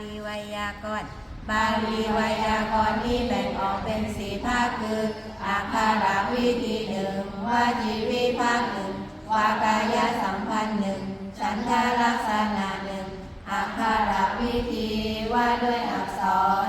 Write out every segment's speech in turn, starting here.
ลีไวยากรณ์บาลีไวยากรณ์นี้แบ่งออกเป็นสี่ภาคคืออาคาราวิธีหนึ่งวาจีวิภาคหนึ่งวากายสัมพันธ์หนึ่งฉันทาลักษณะหนึ่งอาคาราวิธีว่าด้วยอักษร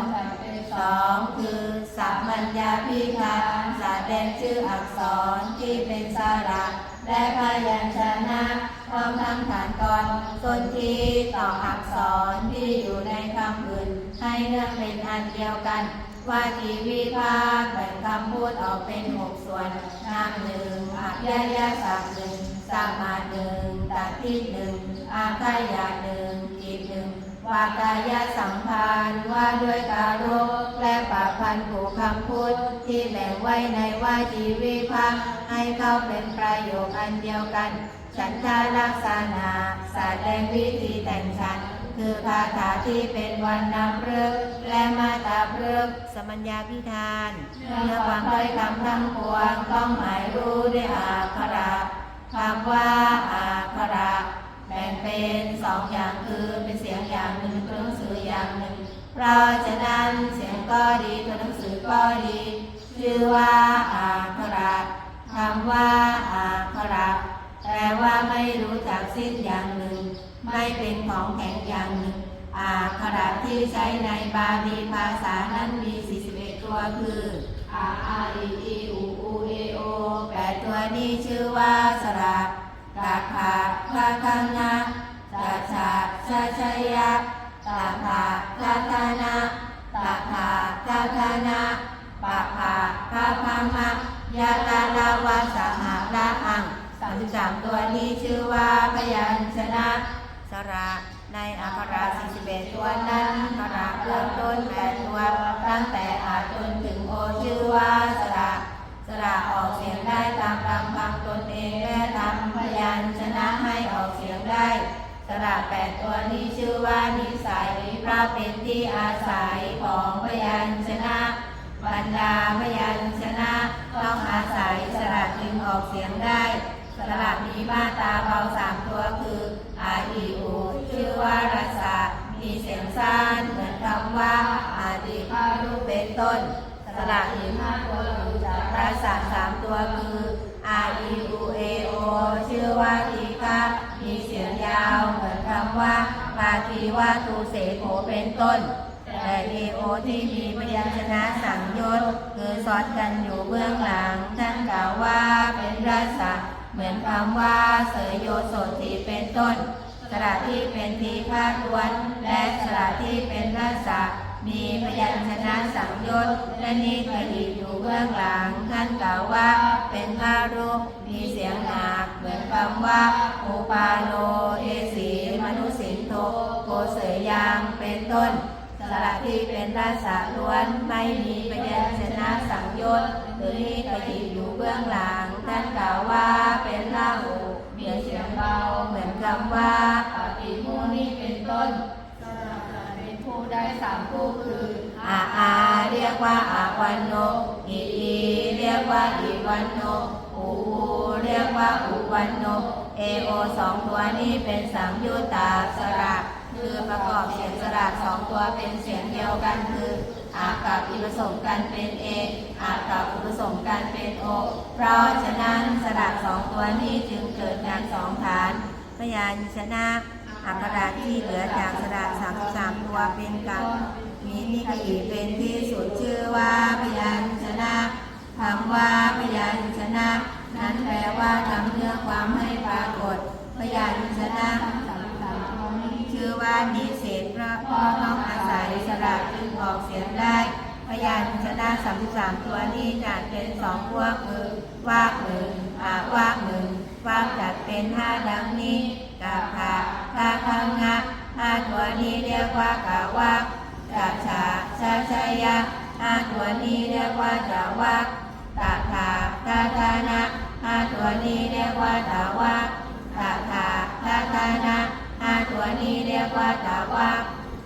สองคือสัมมัญญาพิธาแสดงชื่ออักษรที่เป็นสระและพยัญชนะ พร้อมทั้งฐานกรส่วนทีต่ออักษรที่อยู่ในคำอื่น ให้เนื่องเป็นอันเดียวกัน ว่าทีวิภาคแบ่งคำพูดออกเป็นหกส่วนนามหนึ่งอักยายาศัพท์หนึ่งสามาหนึ่งตัดทิศหนึ่งอาคายาหนึ่งกิจหนึ่งวากายาสัมพันธ์ว่าด้วยการกและปะพันธ์ผูกคำพูดที่แบ่งไว้ในว่าทีวิภาคให้เข้าเป็นประโยคอันเดียวกัน ฉันทาลักษณะแสดงวิธีแต่งฉัน คือคาถาที่เป็นวันนำเริกและมาตาเริกสมัญญาพิธานเนื้อความด้อยคำทั้งปวงต้องหมายรู้ด้วยอาคาระคำว่าอาคาระแบ่งเป็นสองอย่างคือเป็นเสียงอย่างหนึ่งตัวหนังสืออย่างหนึ่ง เพราะฉะนั้นเสียงก็ดีตัวหนังสือก็ดีชื่อว่าอาคาระคำว่าอาคาระ แปลว่าไม่รู้จักสิ้นอย่างหนึ่ง ไม่เป็นของแข็งอย่างหนึ่งอาขระที่ใช้ในบาลีภาษานั้นมี 41 ตัวคืออาอาอีอีอูอูเอโอแปดตัวนี้ชื่อว่าสระกาคาคาคังนะจัชาชาชยะตาภาคาทานะตาภาคาทานะปะภาคาพามะยาลาลาวาสหาลาอัง สามสิบสามตัวนี้ชื่อว่าพยัญชนะสระในอักขระ41 ตัวนั้นอักขระเริ่มต้น8ตัวตั้งแต่อาจนถึงโอชื่อว่าสระสระออกเสียงได้ตามลำพังตนเองและทำพยัญชนะให้ออกเสียงได้ สระแปดตัวนี้ชื่อว่านิสัยพระเป็นที่อาศัยของพยัญชนะบรรดาพยัญชนะต้องอาศัยสระจึงออกเสียงได้ สระมีมาตาเบาสามตัวคืออาอีอูชื่อว่ารัสะมีเสียงสั้นเหมือนคำว่าอาติภารุเป็นต้นสระอีกห้าตัวคือจากรัสะสามตัวคืออาอีอูเอโอชื่อว่าทีฆะมีเสียงยาวเหมือนคำว่าปาทีว่าตูเสโขเป็นต้นแต่เอโอที่มีพยัญชนะสังยศคือซ้อนกันอยู่เบื้องหลังท่านกล่าวว่าเป็นรัสะ เหมือนคำว่าเสยโยโสติเป็นต้น สระที่เป็นทีฆาตวน และสระที่เป็นรัสะมีพยัญชนะสังยศและนิกหิอยู่เบื้องหลังท่านกล่าวว่าเป็นพารุปมีเสียงหนักเหมือนคำว่าอุปาโลเอสีมนุสินโทโกเสยยางเป็นต้น สระที่เป็นราษาล้วนไม่มีพยัญชนะสังยศหรือนิกหิอยู่เบื้องหลัง ท่านกล่าวว่าเป็นลาหูมีเสียงเบาเหมือนคำว่าปฏิมูนี่เป็นต้นสระเป็นผู้ได้สามผู้คืออาอาเรียกว่าอาวันโนอีอีเรียกว่าอีวันโนอูอูเรียกว่าอุวันโนเอโอสองตัวนี้เป็นสัมยุตตาสระ คือประกอบเสียงสระสองตัวเป็นเสียงเดียวกันคืออากับอีผสมกันเป็นเออากับอุผสมกันเป็นโอ เพราะฉะนั้นสระสองตัวนี้จึงเกิดงานสองฐานพยัญชนะอักขระที่เหลือจากสระสามสามตัวเป็นกับมีนิกอีเป็นที่สุดชื่อว่าพยัญชนะคำว่าพยัญชนะ นั้นแปลว่าทำเนื้อความให้ปรากฏพยัญชนะ ชื่อว่านิเศษเพราะพระต้องอาศัยสระจึงออกเสียงได้ พยัญชนะสามสิบสามตัวนี้จัดเป็นสองพวกคือวากหนึ่งอาวากหนึ่งวากจัดเป็นห้าดังนี้กาภาคาคังงะห้าตัวนี้เรียกว่ากาวากกาชาชาชายะห้าตัวนี้เรียกว่าจาวักตาถาตาทานะห้าตัวนี้เรียกว่าตาวักตาถาตาทานะ ห้าตัวนี้เรียกว่าตาวัก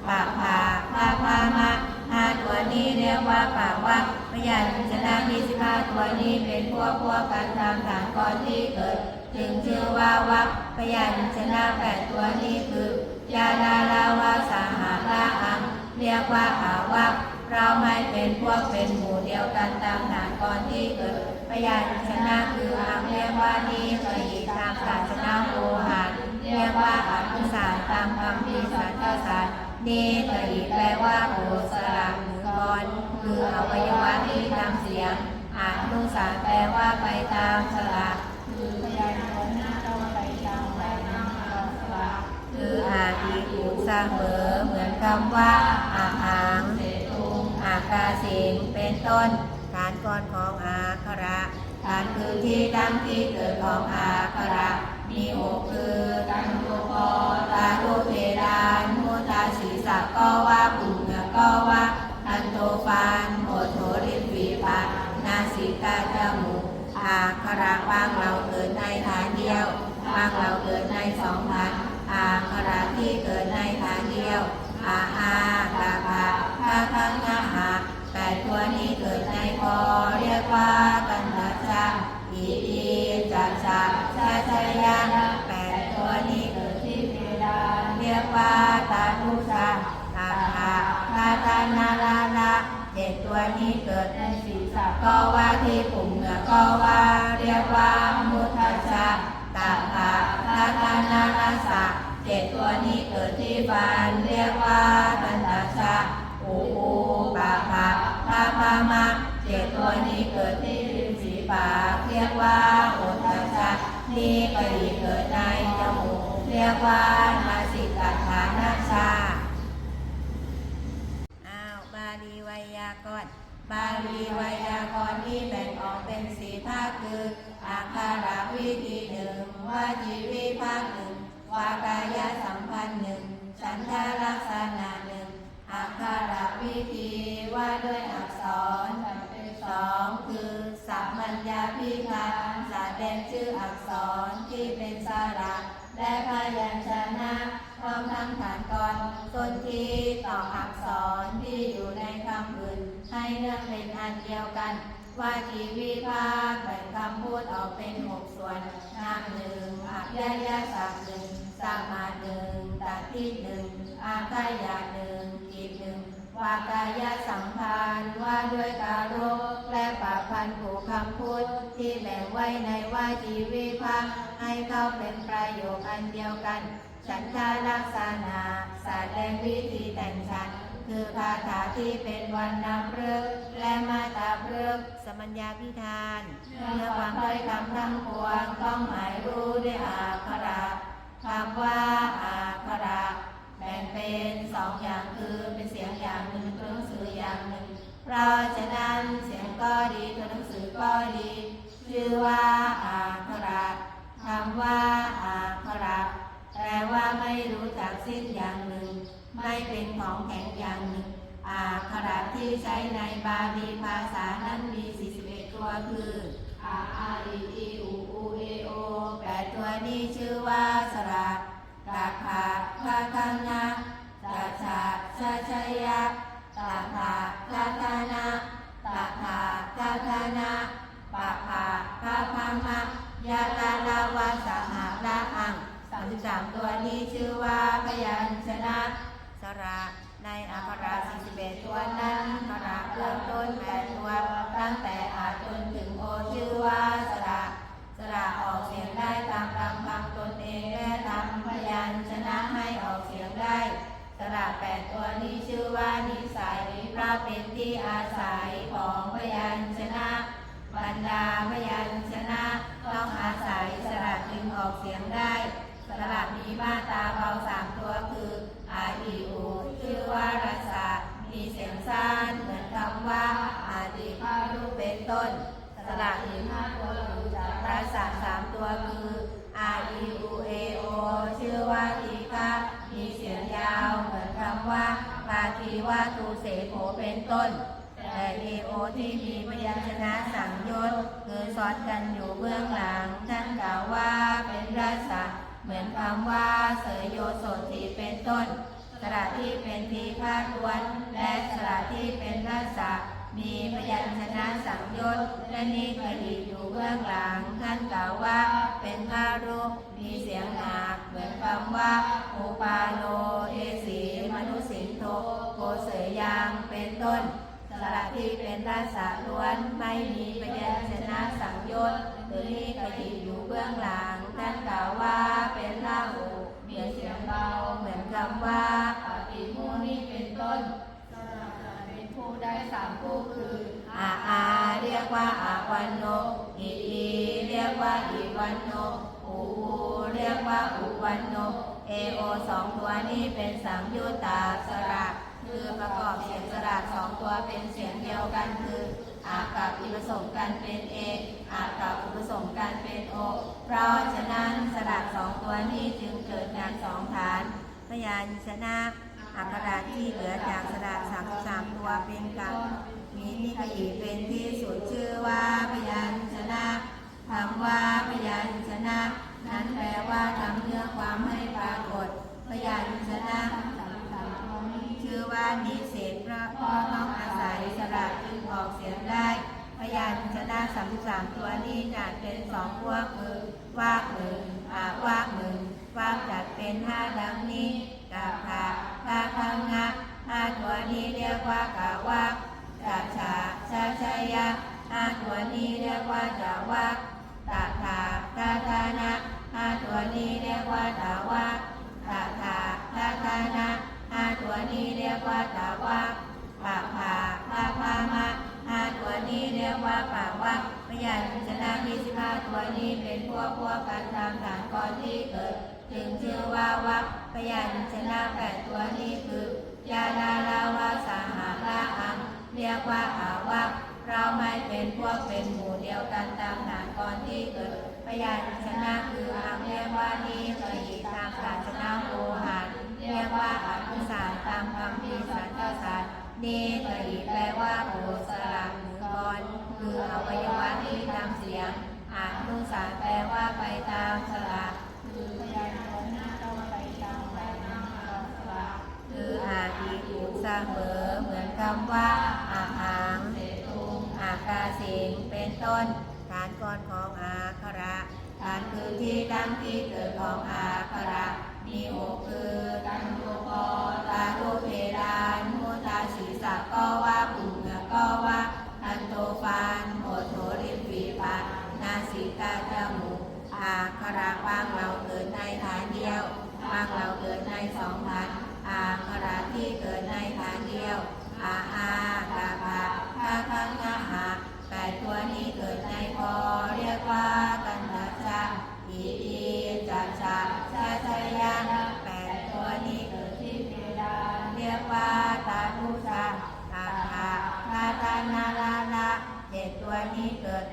ปะผาปาพามะห้าตัวนี้เรียกว่าปาวักพยัญชนะที่สิบห้าตัวนี้เป็นพวกพวกกันตามฐานกรที่เกิดจึงชื่อว่าวักพยัญชนะแปดตัวนี้คือยาลาลาวาสหาละอังเรียกว่าอาวักเราไม่เป็นพวกเป็นหมู่เดียวกันตามฐานก่อนที่เกิดพยานชนะคืออังเรียกว่านี้เคยอีกตามศาสนาโมหาน รียกว่าอภิสารตามคำพิสัทธศาสตร์นี่เคยอีกแปลว่าโอสระหรือกรคืออวัยวะที่ตามเสียงอานุสารแปลว่าไปตามสระคือพยานคนหน้าต้องไปตามไปนำกาสละคืออาอีอุเสมอเหมือนคำว่าอาหางเสตุงอากาสิงเป็นต้นฐานกรของอาคระฐานคือที่ตั้งที่เกิดของอาคระ มีหกคือตันโตุปอตาตุเพดานมุตาศีสะก็ว่าปุ่มเหก็ว่าทันโตฟานโหดโถรินฝีปานาสิกาจมูกอาคาระบางเราเกิดในฐานเดียวบางเราเกิดในสองฐานอาคาระที่เกิดในฐานเดียวอาอากาภาคาคังนาหาแปดตัวนี้เกิดในคอเรียกว่ากันทัชชาจัชชาชาช ยาแปดตัวนี้เกิดที่เพดานเรียกว่าตาทุชาตาหาคาตานาลาลาเจ็ดตัวนี้เกิดในศีรษะก็ว่าที่ปุ่มเหนือก็ว่าเรียกว่ามุทัชาตาภาตาตานาลาสะเจ็ดตัวนี้เกิดที่ฟันเรียกว่าตันตาชาอูอูปาภาพาพามะเจ็ดตัวนี้เกิดที่ริมฝีปากเรียกว่าโอ ทัชชานี่ก็ดีเกิดในจมูกเรียกว่านาสิกฐานาชาอ้าวบาลีไวยากรณ์บาลีไวยากรณ์ที่แบ่งออกเป็นสีภาคคืออาคาระวิธีหนึ่งวาจีวิภาคหนึ่งวากายสัมพันธ์หนึ่งฉันทาลักษณะหนึ่งอาคาระวิธีว่าด้วยอักษร สองคือสัมมัญญาพิพาแสดงชื่ออักษรที่เป็นสระและพยัญชนะพร้อมทั้งฐานกรส่วนที่ต่ออักษรที่อยู่ในคำอื่น ให้เนื่องเป็นอันเดียวกัน ว่าจีวิภาคแบ่งคำพูดออกเป็นหกส่วนนามหนึ่งอักยายาศัพท์หนึ่งสามาหนึ่งตัดที่หนึ่งอาคายาหนึ่งกิจหนึ่ง วากายสัมพันธ์ว่าด้วยการกและปากพันผูกคำพูดที่แบ่งไว้ในว่าจีวิภาคให้เข้าเป็นประโยคอันเดียวกัน ฉันทาลักษณะแสดงวิธีแต่งฉัน คือคาถาที่เป็นวันนำเรือกและมาตาเรือกสมัญญาพิธานเมื่อความถ้อยคำทั้งปวงต้องหมายรู้ด้วยอาคระคำว่าอาคระ แบ่งเป็นสองอย่างคือเป็นเสียงอย่างหนึ่งตัวหนังสืออย่างหนึ่ง เพราะฉะนั้นเสียงก็ดีตัวหนังสือก็ดีชื่อว่าอาคาระคำว่าอาคาระแปลว่าไม่รู้จักสิ้นอย่างหนึ่ง ไม่เป็นของแข็งอย่างหนึ่ง อาขระที่ใช้ในบาลีภาษานั้นมี 41 ตัวคืออาอาอีอีอูอูเอโอแปดตัวนี้ชื่อว่าสระ กาคาคาคังนะตาชาชาชยะตาคาคาคานะ ชื่อว่านิสัยเพราะเป็นที่อาศัยของพยัญชนะบรรดาพยัญชนะต้องอาศัยสระจึงออกเสียงได้สระมีมาตาเบาสามตัวคืออาอีอูชื่อว่ารัสะมีเสียงสั้นเหมือนคำว่าอาติภาลูกเป็นต้นสระมีห้าตัวคือจากรัสะสามตัวคืออาอีอูเอโอชื่อว่าทีฆะ พีว่าตูเสโผเป็นต้น แต่เอโอที่มีพยัญชนะสังยศคือซ้อนกันอยู่เบื้องหลัง ท่านกล่าวว่าเป็นราษะเหมือนคำว่าเสยโยโสติเป็นต้น สระที่เป็นทีฆาตวน และสระที่เป็นราษะมีพยัญชนะสังยศและนิคดีอยู่เบื้องหลัง ท่านกล่าวว่าเป็นพารูปมีเสียงหนักเหมือนคำว่าอุปาโลเอสีมนุสิงโท ยยางเป็นต้นสระที่เป็นราษาล้วนไม่มีพยัญชนะสังยชน์หรือนี่กยิอยู่เบื้องหลังท่านกล่าวว่าเป็นลาหูมีเสียงเบาเหมือนคำว่าปฏิโมนี่เป็นต้นสระเป็นผู้ได้สามผู้คืออาอาเรียกว่าอาวันโนอีอีเรียกว่าอีวันโนอูอูเรียกว่าอุวันโนเอโอสองตัวนี้เป็นสัมยุตตาสระ คือประกอบเสียงสระสองตัวเป็นเสียงเดียวกันคืออากับอุปสมกันเป็นเออากับอุปสมกันเป็นโอ เพราะฉะนั้นสระสองตัวนี้จึงเกิดงานสองฐานพยานชนะอักขระที่เหลือจากสระสามสามตัวเป็นกรรมมีนิกยีเป็นที่สุดชื่อว่าพยานชนะคำว่าพยานชนะ นั้นแปลว่าทำเนื้อความให้ปรากฏ พยานชนะ สามสามตัวนี้ ชื่อ ว่านิเศษพระพราะต้องอาศัยสระจึงออกเสียงได้พยานชนะสามสามตัวนี้จัดเป็นสองพวกคือว่ากหนึ่งอาวากหนึ่ากจัดเป็นห้าดังนี้กาคาคาคังงะห้าตัวนี้เรียกว่ากาวากกาชาชาชายะห้าตัวนี้เรียกว่าจาวากตาถาตาทานะห้าตัวนี้เรียกว่าตาวากตาถาตาทานะ ห้าตัวนี้เรียกว่าตาวากปะผาปะพามะห้าตัวนี้เรียกว่าปากวักพยานชนะยี่สิบห้าตัวนี้เป็นพวกพวกกันตามฐานก่อนที่เกิดจึงชื่อว่าวักพยานชนะแปดตัวนี้คือยาดาลาวาสาหาราอัง เรียกว่าอาวักเราไม่เป็นพวกเป็นหมู่เดียวกันตามฐานก่อนที่เกิดพยานชนะคืออังเรียกว่านี้เคยตามศาสนาโอหารเรียกว่าอภิสารต มคำพีสันทศาสตร์นี่เคยอีกแปลว่าโอสระหรือกรคืออวัยวะที่ทำเสียงอานุสาแปลว่าไปตามสระคือพยานตัวหน้าต้องไปตามไปหน้าสระคืออาอีอุเสมอเหมือนคำว่าอาหางเสตุงอากาสิงเป็นต้นการก่อนของอาคระการคือที่ตั้งที่เกิดของอา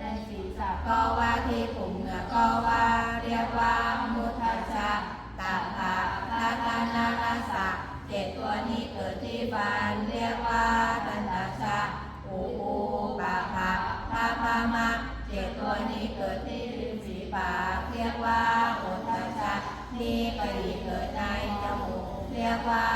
ในศีรษะก็ว่าที่ปุ่มเหนือก็ว่าเรียกว่ามุทัชชะตาภาคาตานาราสะเจ็ดตัวนี้เกิดที่ฟันเรียกว่าตันตาชะอูอูปาภาพาพามะเจ็ดตัวนี้เกิดที่ริมฝีปากเรียกว่าโอตาชะนี่ปรีเกิดในจมูกเรียกว่า